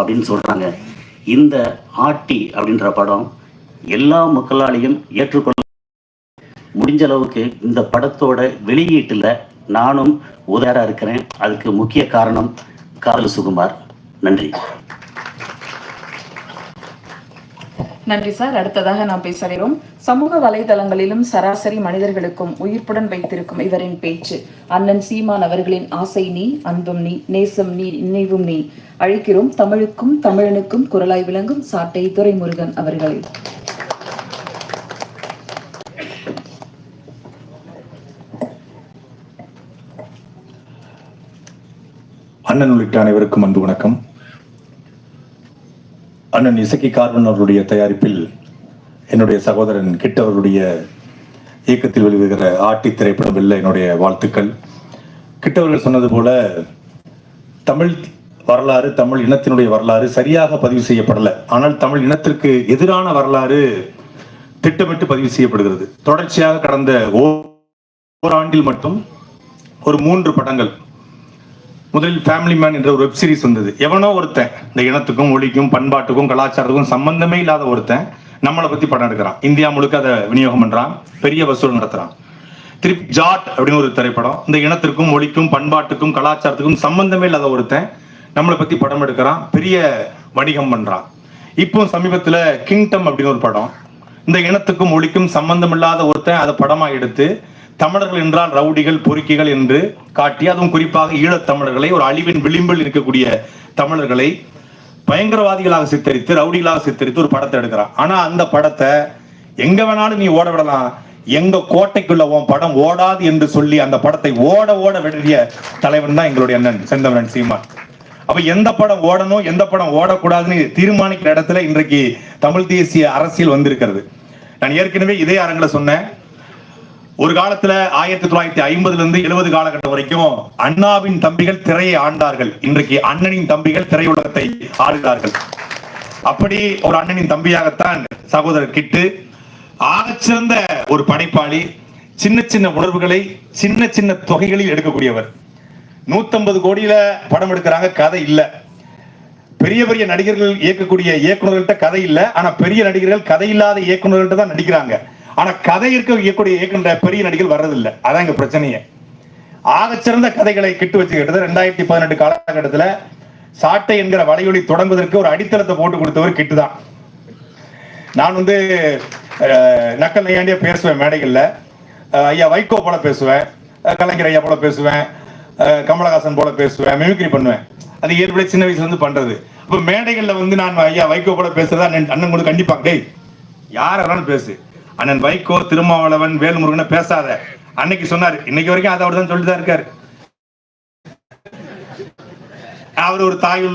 அப்படின்னு சொல்றாங்க. இந்த ஆட்டி அப்படின்ற படம் எல்லா மக்களாலையும் ஏற்றுக்கொள்ள முடிஞ்ச அளவுக்கு இந்த படத்தோட வெளியீட்டுல நானும் உதாரா இருக்கிறேன். அதுக்கு முக்கிய காரணம் காதல் சுகுமார். நன்றி. நன்றி சார். அடுத்ததாக நாம் பேசுகிறோம் சமூக வலைதளங்களிலும் சராசரி மனிதர்களுக்கும் உயிர்ப்புடன் வைத்திருக்கும் இவரின் பேச்சு. அண்ணன் சீமான் அவர்களின் ஆசை நீ அன்பும் நீ நேசம் நீ நினைவும் நீ. அழைக்கிறோம் தமிழுக்கும் தமிழனுக்கும் குரலாய் விளங்கும் சாட்டை துரைமுருகன் அவர்களை. அண்ணன் உள்ளிட்ட அனைவருக்கும் அன்பு வணக்கம். அண்ணன் இசக்கி கார்வன் அவருடைய தயாரிப்பில் என்னுடைய சகோதரன் கிட்ட அவருடைய இயக்கத்தில் வெளிவருகிற ஆட்டி திரைப்படம் இல்லை என்னுடைய வாழ்த்துக்கள். கிட்டவர்கள் சொன்னது போல தமிழ் வரலாறு தமிழ் இனத்தினுடைய வரலாறு சரியாக பதிவு செய்யப்படலை. ஆனால் தமிழ் இனத்திற்கு எதிரான வரலாறு திட்டமிட்டு பதிவு செய்யப்படுகிறது. தொடர்ச்சியாக கடந்த ஓராண்டில் மட்டும் ஒரு மூன்று படங்கள் முதலில் ஃபேமிலி மேன் என்ற ஒரு வெப் சீரிஸ் வந்தது. எவனோ ஒருத்தன் இந்த இனத்துக்கும் மொழிக்கும் பண்பாட்டுக்கும் கலாச்சாரத்துக்கும் சம்பந்தமே இல்லாத ஒருத்தன் நம்மளை பத்தி படம் எடுக்கிறான். இந்தியா முழுக்க அதை விநியோகம் பண்றான் பெரிய வசூல் நடத்துறான். திருப்பி ஜாட் அப்படின்னு ஒரு திரைப்படம். இந்த இனத்திற்கும் ஒழிக்கும் பண்பாட்டுக்கும் கலாச்சாரத்துக்கும் சம்பந்தமே இல்லாத ஒருத்தன் நம்மளை பத்தி படம் எடுக்கிறான் பெரிய வணிகம் பண்றான். இப்போ சமீபத்துல கிங்டம் அப்படின்னு ஒரு படம். இந்த இனத்துக்கும் ஒழிக்கும் சம்பந்தம் இல்லாத ஒருத்தன் அதை படமா எடுத்து தமிழர்கள் என்றால் ரவுடிகள் பொறுக்கிகள் என்று காட்டி அதுவும் குறிப்பாக ஈழத்தமிழர்களை ஒரு அழிவின் விளிம்பில் இருக்கக்கூடிய தமிழர்களை பயங்கரவாதிகளாக சித்தரித்து ரவுடிகளாக சித்தரித்து ஒரு படத்தை எடுக்கிறான். ஆனா அந்த படத்தை எங்க வேணாலும் நீ ஓட விடலாம். எங்க கோட்டைக்குள்ள உன் படம் ஓடாது என்று சொல்லி அந்த படத்தை ஓட ஓட விடுறிய தலைவன் தான் எங்களுடைய அண்ணன் செந்தவரன் சீமான். அப்ப எந்த படம் ஓடணும் எந்த படம் ஓடக்கூடாதுன்னு தீர்மானிக்கிற இடத்துல இன்றைக்கு தமிழ் தேசிய அரசியல் வந்திருக்கிறது. நான் ஏற்கனவே இதே அரங்கில் சொன்னேன். ஒரு காலத்துல ஆயிரத்தி தொள்ளாயிரத்தி ஐம்பதுல இருந்து எழுபது காலகட்டம் வரைக்கும் அண்ணாவின் தம்பிகள் திரையை ஆண்டார்கள். இன்றைக்கு அண்ணனின் தம்பிகள் திரையுலகத்தை ஆடுகிறார்கள். அப்படி ஒரு அண்ணனின் தம்பியாகத்தான் சகோதரர் கிட்டு ஆகச்சிறந்த ஒரு படைப்பாளி சின்ன சின்ன உணர்வுகளை சின்ன சின்ன தொகைகளில் எடுக்கக்கூடியவர். நூத்தம்பது கோடியில படம் எடுக்கிறாங்க கதை இல்ல. பெரிய பெரிய நடிகர்கள் இயக்கக்கூடிய இயக்குநர்கள்ட்ட கதை இல்ல ஆனா பெரிய நடிகர்கள் கதை இல்லாத இயக்குநர்கள்ட்ட தான் நடிக்கிறாங்க. ஆனா கதை இருக்க இயக்கக்கூடிய இயக்குன்ற பெரிய நடிகள் வர்றதில்லை. அதான் இங்க பிரச்சனையே. ஆகச்சிறந்த கதைகளை கிட்டு வச்சுக்கிட்டது ரெண்டாயிரத்தி பதினெட்டு காலகட்டத்துல சாட்டை என்கிற வலையொலி தொடங்குவதற்கு ஒரு அடித்தளத்தை போட்டு கொடுத்தவர் கிட்டு தான் நான் வந்து நக்கல் நையாண்டியா பேசுவேன் மேடைகள்ல. ஐயா வைகோ போல பேசுவேன் கலைஞர் ஐயா போல பேசுவேன் கமலஹாசன் போல பேசுவேன் மிமிக்ரி பண்ணுவேன். அது ஏற்கனவே சின்ன வயசுல இருந்து பண்றது. இப்போ மேடைகள்ல வந்து நான் ஐயா வைகோ போல பேசுறதா அண்ணன் கூட கண்டிப்பா டேய் யார் வேணாலும் பேசு. அண்ணன் வைகோ திருமாவளவன் வேல்முருகனை பேசாத. அன்னைக்கு சொன்னார். இன்னைக்கு வரைக்கும் அதை அவர் தான் சொல்லிட்டு தான் இருக்காரு. அவர் ஒரு தாய்